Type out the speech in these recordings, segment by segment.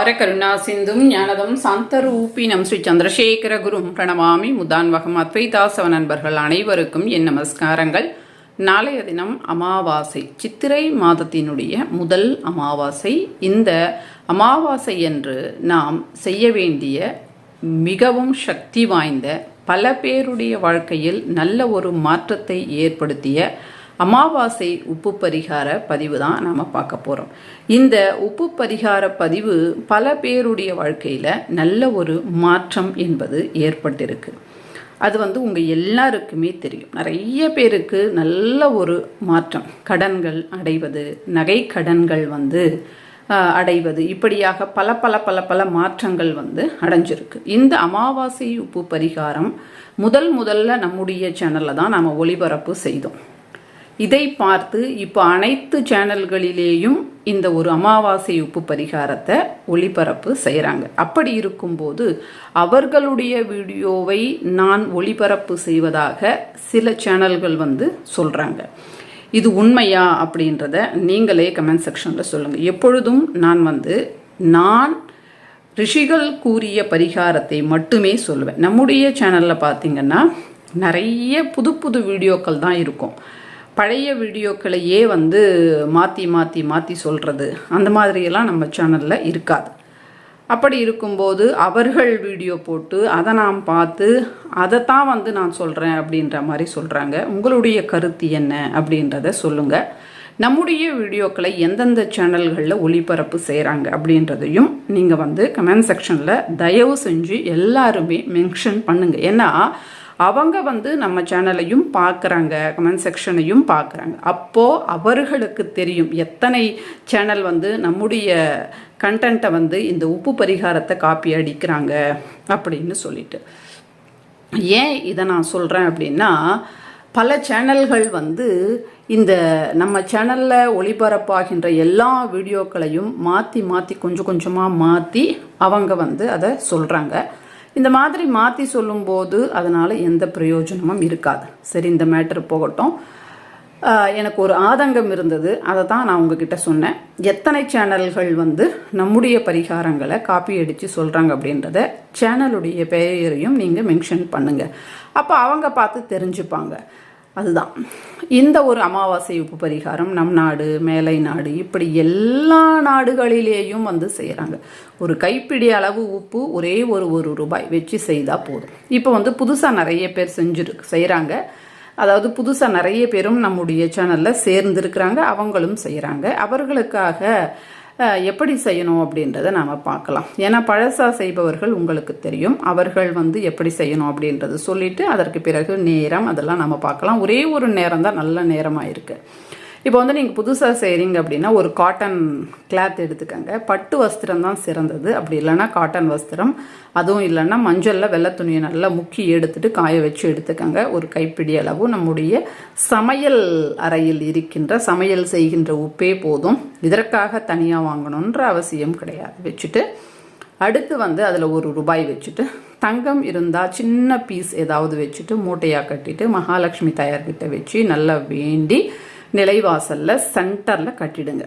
கருணா சிந்தும் ஞானதம் சாந்தரூபினம் ஸ்ரீ சந்திரசேகர குரும் பிரணமாமி முதான்வகம் அத்வைதாசவ நண்பர்கள் அனைவருக்கும் என் நமஸ்காரங்கள். நாளைய தினம் அமாவாசை. சித்திரை மாதத்தினுடைய முதல் அமாவாசை. இந்த அமாவாசை என்று நாம் செய்ய வேண்டிய மிகவும் சக்தி வாய்ந்த பல பேருடைய வாழ்க்கையில் நல்ல ஒரு மாற்றத்தை ஏற்படுத்திய அமாவாசை உப்பு பரிகார பதிவு தான் நாம் பார்க்க போகிறோம் இந்த உப்பு பரிகார பதிவு பல பேருடைய வாழ்க்கையில் நல்ல ஒரு மாற்றம் என்பது ஏற்பட்டிருக்கு. அது வந்து உங்கள் எல்லாருக்குமே தெரியும். நிறைய பேருக்கு நல்ல ஒரு மாற்றம். கடன்கள் அடைவது நகை கடன்கள் வந்து அடைவது இப்படியாக பல பல பல பல மாற்றங்கள் வந்து அடைஞ்சிருக்கு. இந்த அமாவாசை உப்பு பரிகாரம் முதல் முதல்ல நம்முடைய சேனலில் தான் நாம் ஒளிபரப்பு செய்தோம். இதை பார்த்து இப்போ அனைத்து சேனல்களிலேயும் இந்த ஒரு அமாவாசை உப்பு பரிகாரத்தை ஒளிபரப்பு செய்கிறாங்க அப்படி இருக்கும்போது அவர்களுடைய வீடியோவை நான் ஒளிபரப்பு செய்வதாக சில சேனல்கள் வந்து சொல்கிறாங்க இது உண்மையா அப்படின்றத நீங்களே கமெண்ட் செக்ஷனில் சொல்லுங்கள் எப்பொழுதும் நான் வந்து நான் ரிஷிகள் கூறிய பரிகாரத்தை மட்டுமே சொல்லுவேன். நம்முடைய சேனலில் பார்த்தீங்கன்னா நிறைய புது புது வீடியோக்கள் தான் இருக்கும். பழைய வீடியோக்களையே வந்து மாற்றி மாற்றி மாற்றி சொல்கிறது அந்த மாதிரியெல்லாம் நம்ம சேனலில் இருக்காது. அப்படி இருக்கும்போது அவர்கள் வீடியோ போட்டு அதை நான் பார்த்து அதைத்தான் வந்து நான் சொல்கிறேன் அப்படின்ற மாதிரி சொல்கிறாங்க உங்களுடைய கருத்து என்ன அப்படின்றத சொல்லுங்கள் நம்முடைய வீடியோக்களை எந்தெந்த சேனல்களில் ஒளிபரப்பு செய்கிறாங்க அப்படின்றதையும் நீங்கள் வந்து கமெண்ட் செக்ஷனில் தயவு செஞ்சு எல்லாருமே மென்ஷன் பண்ணுங்கள் ஏன்னா அவங்க வந்து நம்ம சேனலையும் பார்க்குறாங்க கமெண்ட் செக்ஷனையும் பார்க்குறாங்க. அப்போது அவர்களுக்கு தெரியும் எத்தனை சேனல் வந்து நம்முடைய கண்டென்ட்டை வந்து இந்த உப்பு பரிகாரத்தை காப்பி அடிக்கிறாங்க அப்படின்னு சொல்லிட்டு. ஏன் இதை நான் சொல்கிறேன் அப்படின்னா பல சேனல்கள் வந்து இந்த நம்ம சேனலில் ஒளிபரப்பாகின்ற எல்லா வீடியோக்களையும் மாற்றி மாற்றி கொஞ்சம் கொஞ்சமாக மாற்றி அவங்க வந்து அதை சொல்கிறாங்க இந்த மாதிரி மாற்றி சொல்லும்போது அதனால் எந்த பிரயோஜனமும் இருக்காது. சரி இந்த மேட்ரு போகட்டும். எனக்கு ஒரு ஆதங்கம் இருந்தது. அதை தான் நான் உங்ககிட்ட சொன்னேன். எத்தனை சேனல்கள் வந்து நம்முடைய பரிகாரங்களை காப்பி அடித்து சொல்கிறாங்க அப்படின்றத சேனலுடைய பெயரையும் நீங்கள் மென்ஷன் பண்ணுங்கள் அப்போ அவங்க பார்த்து தெரிஞ்சுப்பாங்க. அதுதான். இந்த ஒரு அமாவாசை உப்பு பரிகாரம் நம் நாடு மேலை நாடு இப்படி எல்லா நாடுகளிலேயும் வந்து செய்கிறாங்க ஒரு கைப்பிடி அளவு உப்பு ஒரே ஒரு ஒரு ரூபாய் வச்சு செய்தால் போதும். இப்போ வந்து புதுசாக நிறைய பேர் செஞ்சுரு செய்கிறாங்க அதாவது புதுசாக நிறைய பேரும் நம்முடைய சேனலில் சேர்ந்துருக்கிறாங்க அவங்களும் செய்கிறாங்க அவர்களுக்காக எப்படி செய்யணும் அப்படின்றத நாம் பார்க்கலாம். ஏன்னா பழசா செய்பவர்கள் உங்களுக்கு தெரியும். அவர்கள் வந்து எப்படி செய்யணும் அப்படின்றத சொல்லிட்டு அதற்கு பிறகு நேரம் அதெல்லாம் நம்ம பார்க்கலாம். ஒரே ஒரு நேரம் தான் நல்ல நேரமாக இருக்குது இப்போ வந்து நீங்கள் புதுசாக செய்கிறீங்க அப்படின்னா ஒரு காட்டன் கிளாத் எடுத்துக்கங்க. பட்டு வஸ்திரம் தான் சிறந்தது. அப்படி இல்லைன்னா காட்டன் வஸ்திரம். அதுவும் இல்லைன்னா மஞ்சளில் வெள்ளை துணியை நல்லா முக்கி எடுத்துட்டு காய வச்சு எடுத்துக்கங்க. ஒரு கைப்பிடி அளவு. நம்முடைய சமையல் அறையில் இருக்கின்ற சமையல் செய்கின்ற உப்பே போதும். இதற்காக தனியாக வாங்கணுன்ற அவசியம் கிடையாது. வச்சுட்டு அடுத்து வந்து அதில் ஒரு ரூபாய் வச்சுட்டு தங்கம் இருந்தால் சின்ன பீஸ் ஏதாவது வச்சுட்டு மூட்டையாக கட்டிட்டு மகாலட்சுமி தாயார்கிட்ட வச்சு நல்லா வேண்டி நிலைவாசலில் சென்டரில் கட்டிடுங்க.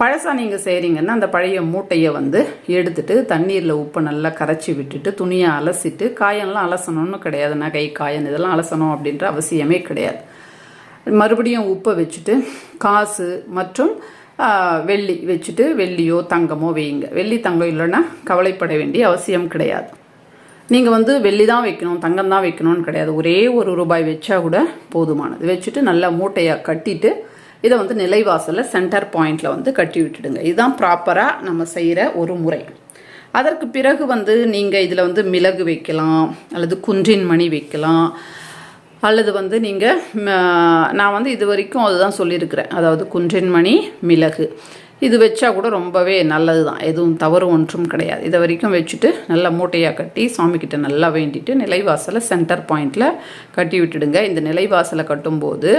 பழசாக நீங்கள் செய்கிறீங்கன்னா அந்த பழைய மூட்டையை வந்து எடுத்துட்டு தண்ணீரில் உப்பை நல்லா கரைச்சி விட்டுட்டு துணியை அலசிட்டு காயெல்லாம் அலசணும்னு கிடையாது. நகை காயன் இதெல்லாம் அலசணும் அப்படின்ற அவசியமே கிடையாது. மறுபடியும் உப்பை வச்சுட்டு காசு மற்றும் வெள்ளி வச்சுட்டு வெள்ளியோ தங்கமோ வையுங்க. வெள்ளி தங்கம் இல்லைன்னா கவலைப்பட வேண்டிய அவசியம் கிடையாது. நீங்கள் வந்து வெள்ளி தான் வைக்கணும் தங்கம் தான் வைக்கணும்னு கிடையாது. ஒரே ஒரு ரூபாய் வச்சா கூட போதுமானது. வச்சுட்டு நல்லா மூட்டையாக கட்டிட்டு இதை வந்து நிலைவாசலில் சென்டர் பாயிண்டில் வந்து கட்டி விட்டுடுங்க. இதுதான் ப்ராப்பராக நம்ம செய்கிற ஒரு முறை. அதற்கு பிறகு வந்து நீங்கள் இதில் வந்து மிளகு வைக்கலாம் அல்லது குன்றின் மணி வைக்கலாம் அல்லது வந்து நீங்கள் நான் வந்து இது வரைக்கும் அதுதான் சொல்லியிருக்கிறேன். அதாவது குன்றின்மணி மிளகு. இது வச்சா கூட ரொம்பவே நல்லது தான் எதுவும் தவறு ஒன்றும் கிடையாது. இதை வரைக்கும் வச்சுட்டு நல்லா மூட்டையாக கட்டி சாமிக்கிட்ட நல்லா வேண்டிட்டு நிலைவாசலை சென்டர் பாயிண்டில் கட்டி விட்டுடுங்க. இந்த நிலைவாசலை கட்டும்போது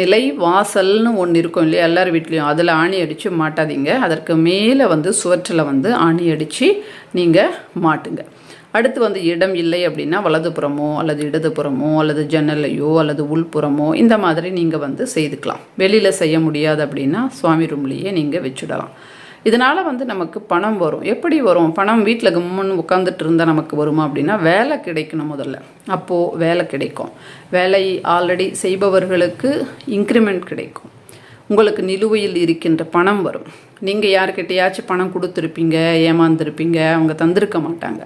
நிலைவாசல்னு ஒன்று இருக்கும் இல்லையா எல்லார் வீட்லேயும் அதில் ஆணி அடித்து மாட்டாதீங்க. அதற்கு மேலே வந்து சுவற்றில் வந்து ஆணி அடித்து நீங்கள் மாட்டுங்க. அடுத்து வந்து இடம் இல்லை அப்படின்னா வலதுபுறமோ அல்லது இடதுபுறமோ அல்லது ஜன்னலையோ அல்லது உள்புறமோ இந்த மாதிரி நீங்கள் வந்து செய்துக்கலாம். வெளியில் செய்ய முடியாது அப்படின்னா சுவாமி ரூம்லேயே நீங்கள் வச்சுடலாம். இதனால் வந்து நமக்கு பணம் வரும். எப்படி வரும்? பணம் வீட்டில் கம்முன்னு உட்காந்துட்டு இருந்தால் நமக்கு வருமா அப்படின்னா வேலை கிடைக்கணும் முதல்ல. அப்போது வேலை கிடைக்கும். வேலை ஆல்ரெடி செய்பவர்களுக்கு இன்க்ரிமெண்ட் கிடைக்கும். உங்களுக்கு நிலுவையில் இருக்கின்ற பணம் வரும். நீங்கள் யாருக்கிட்டையாச்சும் பணம் கொடுத்துருப்பீங்க ஏமாந்துருப்பீங்க அவங்க தந்திருக்க மாட்டாங்க.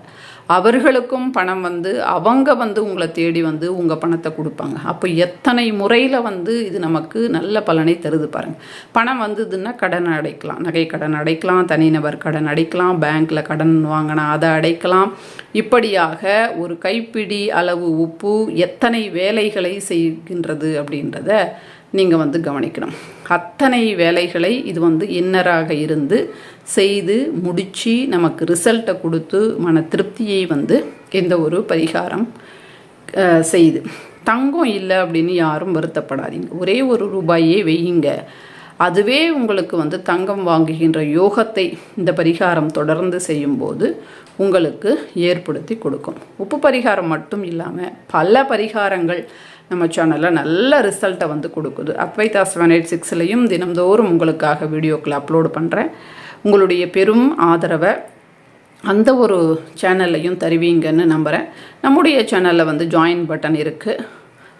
அவர்களுக்கும் பணம் வந்து அவங்க வந்து உங்களை தேடி வந்து உங்கள் பணத்தை கொடுப்பாங்க. அப்போ எத்தனை முறையில் வந்து இது நமக்கு நல்ல பலனை தருது பாருங்கள் பணம் வந்ததுன்னா கடன் அடைக்கலாம். நகை கடன் அடைக்கலாம் தனிநபர் கடன் அடைக்கலாம் பேங்க்கில் கடன் வாங்கினா அதை அடைக்கலாம். இப்படியாக ஒரு கைப்பிடி அளவு உப்பு எத்தனை வேலைகளை செய்கின்றது அப்படின்றத நீங்கள் வந்து கவனிக்கணும். அத்தனை வேலைகளை இது வந்து இன்னராக இருந்து செய்து முடித்து நமக்கு ரிசல்ட்டை கொடுத்து மன திருப்தியை வந்து எந்த ஒரு பரிகாரம் செய்து. தங்கம் இல்லை அப்படின்னு யாரும் வருத்தப்படாதீங்க. ஒரே ஒரு ரூபாயே வெய்யுங்க அதுவே உங்களுக்கு வந்து தங்கம் வாங்குகின்ற யோகத்தை இந்த பரிகாரம் தொடர்ந்து செய்யும்போது உங்களுக்கு ஏற்படுத்தி கொடுக்கும். உப்பு பரிகாரம் மட்டும் இல்லாமல் பல பரிகாரங்கள் நம்ம சேனலில் நல்ல ரிசல்ட்டை வந்து கொடுக்குது. அத்வைதா செவன் எயிட் சிக்ஸ்லையும் தினந்தோறும் உங்களுக்காக வீடியோக்களை அப்லோடு பண்ணுறேன் உங்களுடைய பெரும் ஆதரவை அந்த ஒரு சேனல்லையும் தருவீங்கன்னு நம்புகிறேன் நம்முடைய சேனலில் வந்து ஜாயின் பட்டன் இருக்குது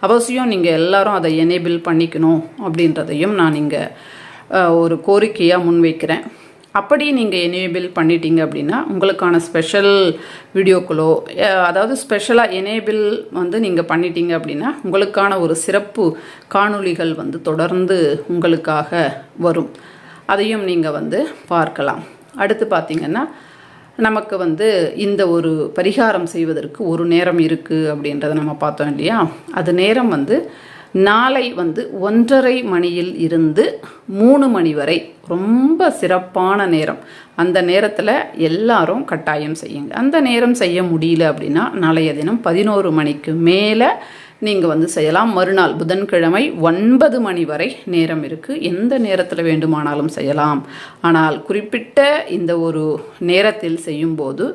அவசியம் நீங்கள் எல்லாரும் அதை எனேபிள் பண்ணிக்கணும் அப்படின்றதையும் நான் இங்கே ஒரு கோரிக்கையாக முன்வைக்கிறேன். அப்படி நீங்கள் எனேபிள் பண்ணிட்டீங்க அப்படின்னா உங்களுக்கான ஸ்பெஷல் வீடியோக்களோ அதாவது ஸ்பெஷலாக எனேபிள் வந்து நீங்கள் பண்ணிட்டீங்க அப்படின்னா உங்களுக்கான ஒரு சிறப்பு காணொளிகள் வந்து தொடர்ந்து உங்களுக்காக வரும். அதையும் நீங்கள் வந்து பார்க்கலாம். அடுத்து பார்த்திங்கன்னா நமக்கு வந்து இந்த ஒரு பரிகாரம் செய்வதற்கு ஒரு நேரம் இருக்குது அப்படின்றத நம்ம பார்த்தோம் இல்லையா? அது நேரம் வந்து நாளை வந்து ஒன்றரை மணியில் இருந்து மூணு மணி வரை ரொம்ப சிறப்பான நேரம். அந்த நேரத்தில் எல்லாரும் கட்டாயம் செய்யுங்க. அந்த நேரம் செய்ய முடியல அப்படின்னா நாளைய தினம் பதினோரு மணிக்கு மேலே நீங்கள் வந்து செய்யலாம். மறுநாள் புதன்கிழமை ஒன்பது மணி வரை நேரம் இருக்குது எந்த நேரத்தில் வேண்டுமானாலும் செய்யலாம். ஆனால் குறிப்பிட்ட இந்த ஒரு நேரத்தில் செய்யும்போது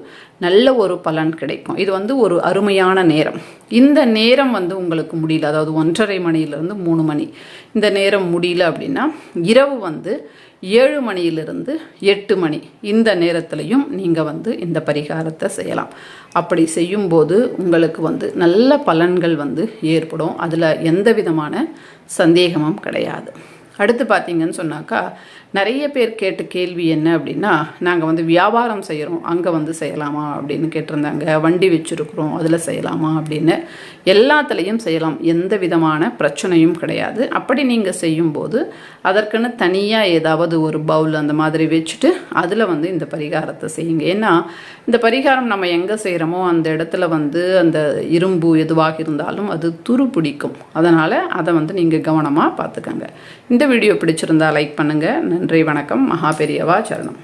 நல்ல ஒரு பலன் கிடைக்கும். இது வந்து ஒரு அருமையான நேரம். இந்த நேரம் வந்து உங்களுக்கு முடியல. அதாவது ஒன்றரை மணியிலேருந்து மூணு மணி. இந்த நேரம் முடியல அப்படின்னா இரவு வந்து ஏழு மணியிலிருந்து எட்டு மணி. இந்த நேரத்துலையும் நீங்கள் வந்து இந்த பரிகாரத்தை செய்யலாம். அப்படி செய்யும்போது உங்களுக்கு வந்து நல்ல பலன்கள் வந்து ஏற்படும். அதில் எந்த விதமான சந்தேகமும் கிடையாது. அடுத்து பார்த்தீங்கன்னு சொன்னாக்கா நிறைய பேர் கேட்ட கேள்வி என்ன அப்படின்னா நாங்கள் வந்து வியாபாரம் செய்கிறோம் அங்கே வந்து செய்யலாமா அப்படின்னு கேட்டிருந்தாங்க. வண்டி வச்சுருக்குறோம் அதில் செய்யலாமா அப்படின்னு. எல்லாத்துலேயும் செய்யலாம். எந்த விதமான பிரச்சனையும் கிடையாது. அப்படி நீங்கள் செய்யும்போது அதற்குன்னு தனியாக ஏதாவது ஒரு பவுல் அந்த மாதிரி வச்சுட்டு அதில் வந்து இந்த பரிகாரத்தை செய்யுங்க. ஏன்னா இந்த பரிகாரம் நம்ம எங்கே செய்கிறோமோ அந்த இடத்துல வந்து அந்த இரும்பு எதுவாக இருந்தாலும் அது துரு பிடிக்கும். அதனால் அதை வந்து நீங்கள் கவனமாக பார்த்துக்கங்க. இந்த வீடியோ பிடிச்சிருந்தா லைக் பண்ணுங்கள் நன்றி வணக்கம். மகாபெரியவா சரணம்.